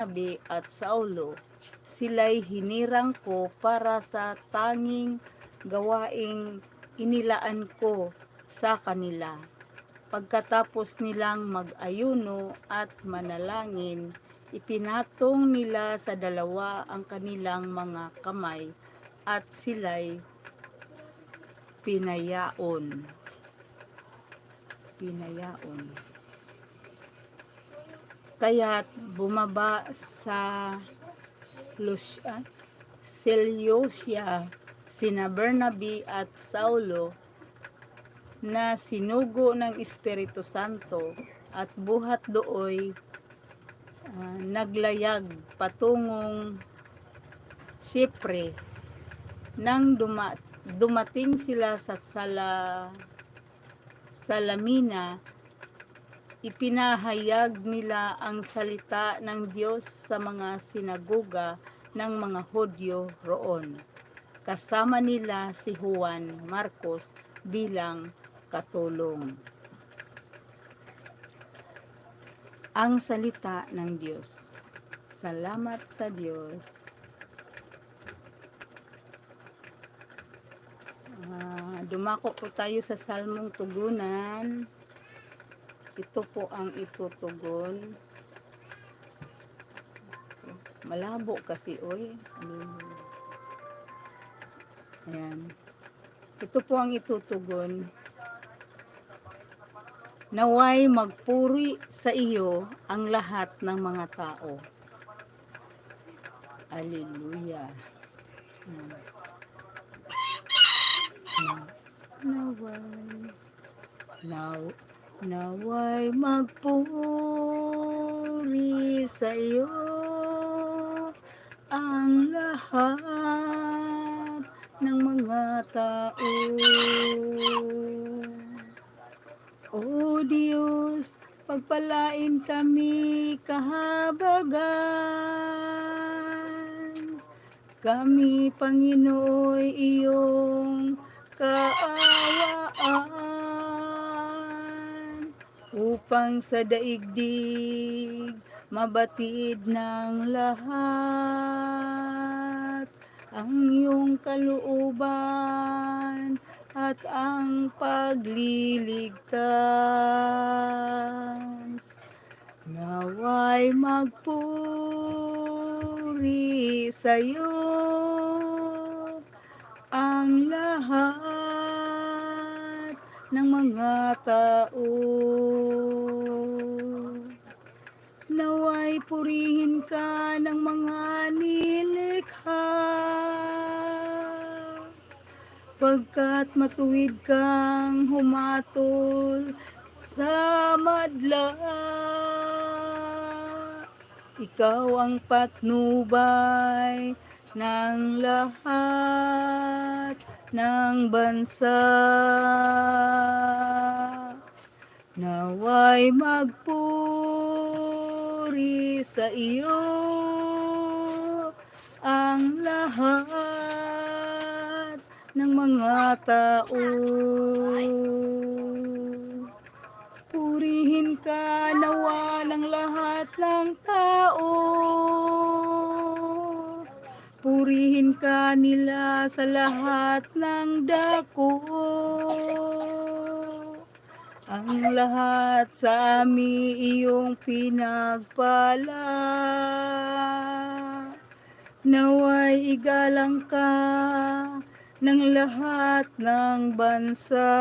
Bernabe at Saulo, sila'y hinirang ko para sa tanging gawaing inilaan ko sa kanila. Pagkatapos nilang mag-ayuno at manalangin, ipinatong nila sa dalawa ang kanilang mga kamay at sila'y pinayaon. Pinayaon. Kaya't bumaba sa Lus ah, Seleucia sina Bernabe at Saulo na sinugo ng Espiritu Santo at buhat dooy ah, naglayag patungong Siyempre nang duma, dumating sila sa Sala Salamina ipinahayag nila ang salita ng Diyos sa mga sinagoga ng mga Hudyo roon. Kasama nila si Juan Marcos bilang katulong. Ang salita ng Diyos. Salamat sa Diyos. Ah, dumako po tayo sa Salmong Tugunan. Ito po ang itutugon. Malabo kasi, oy. Ayan. Ito po ang itutugon. Naway magpuri sa iyo ang lahat ng mga tao. Hallelujah. Hmm. Hmm. Naway. Now, naway magpuri sa iyo ang lahat ng mga tao. O Diyos, pagpalain kami kahabagan. Kami, Panginooy, iyong kaawaan upang sa daigdig mabatid ng lahat ang iyong kalooban at ang pagliligtas. Naway magpuri sa iyo ang lahat ng mga tao. Naway purihin ka ng mga nilikha pagkat matuwid kang humatol sa madla. Ikaw ang patnubay ng lahat ng bansa. Naway magpuri sa iyo ang lahat ng mga tao. Purihin ka nawa ng lahat ng tao. Purihin ka nila sa lahat ng dako. Ang lahat sa amin iyong pinagpala. Naway igalang ka ng lahat ng bansa.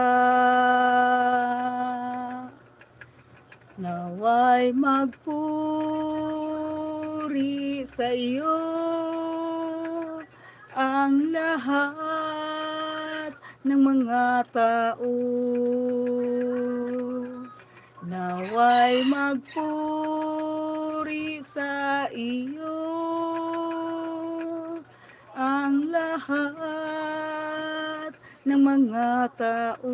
Naway magpuri sa iyo ang lahat ng mga tao. Naway magpuri sa iyo ang lahat ng mga tao.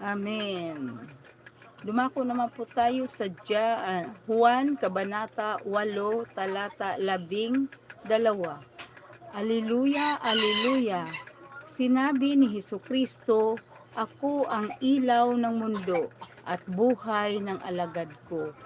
Amen. Dumako naman po tayo sa Juan, Kabanata 8, talata 12. Aleluya, aleluya. Sinabi ni Heso Kristo, Ako ang ilaw ng mundo at buhay ng alagad ko.